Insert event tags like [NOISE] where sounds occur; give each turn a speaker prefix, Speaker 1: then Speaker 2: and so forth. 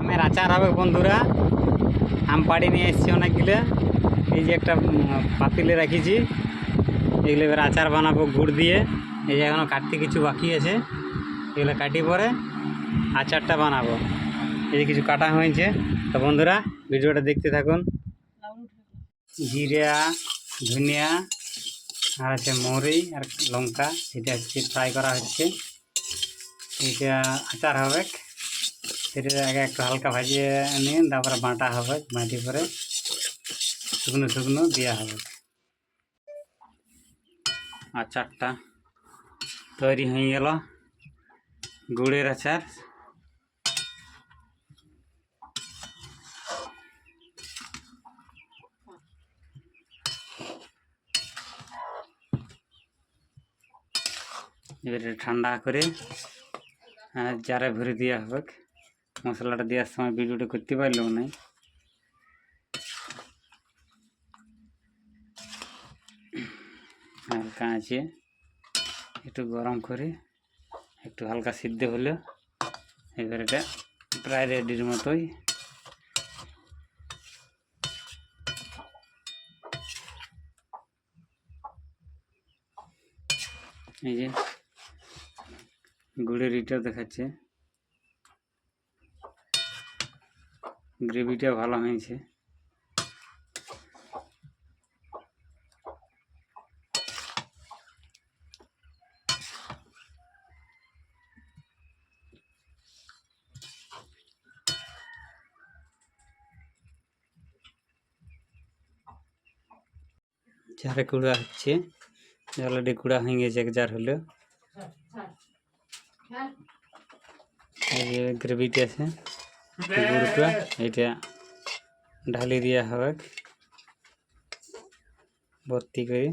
Speaker 1: আমের আচার হবে বন্ধুরা। আম পাড়ি নিয়ে এসেছি অনেকগুলো। এই যে একটা পাতিলে রাখিছি। এগুলো এবার আচার বানাবো গুড় দিয়ে। এই যে এখনও কাটতে কিছু বাকি আছে। এগুলো কাটি পরে আচারটা বানাবো। এই যে কিছু কাটা হয়েছে। তো বন্ধুরা, ভিডিওটা দেখতে থাকুন। জিরা, ধনিয়া, আর আছে মৌরি, আর লঙ্কা। এটা হচ্ছে ফ্রাই করা হচ্ছে। এটা আচার হবে। সেটা আগে একটু হালকা ভাজিয়ে নিয়ে তারপরে বাটা হবে বাটি করে শুকনো শুকনো দেওয়া হবে। আচারটা তৈরি হয়ে গেল, গুড়ের আচার। এবারে ঠান্ডা করে, আর জারে ভরে দেওয়া হবে। মশলাটা দেওয়ার সময় ভিডিওটা করতে পারলেও নাই। হালকা আছে একটু গরম করে একটু হালকা সিদ্ধ হলো এবার এটা প্রায় রেডির মতোই এই যে গুড়ের ইটাও দেখাচ্ছে। গ্রেভিটা ভালো হয়েছে। জারে কুড়া হচ্ছে। অলরেডি কুড়া হয়ে গেছে এক জার হলো গ্রেভিটা আছে। গুড়টা [LAUGHS] এটা ঢালি দেওয়া হবে ভর্তি করে।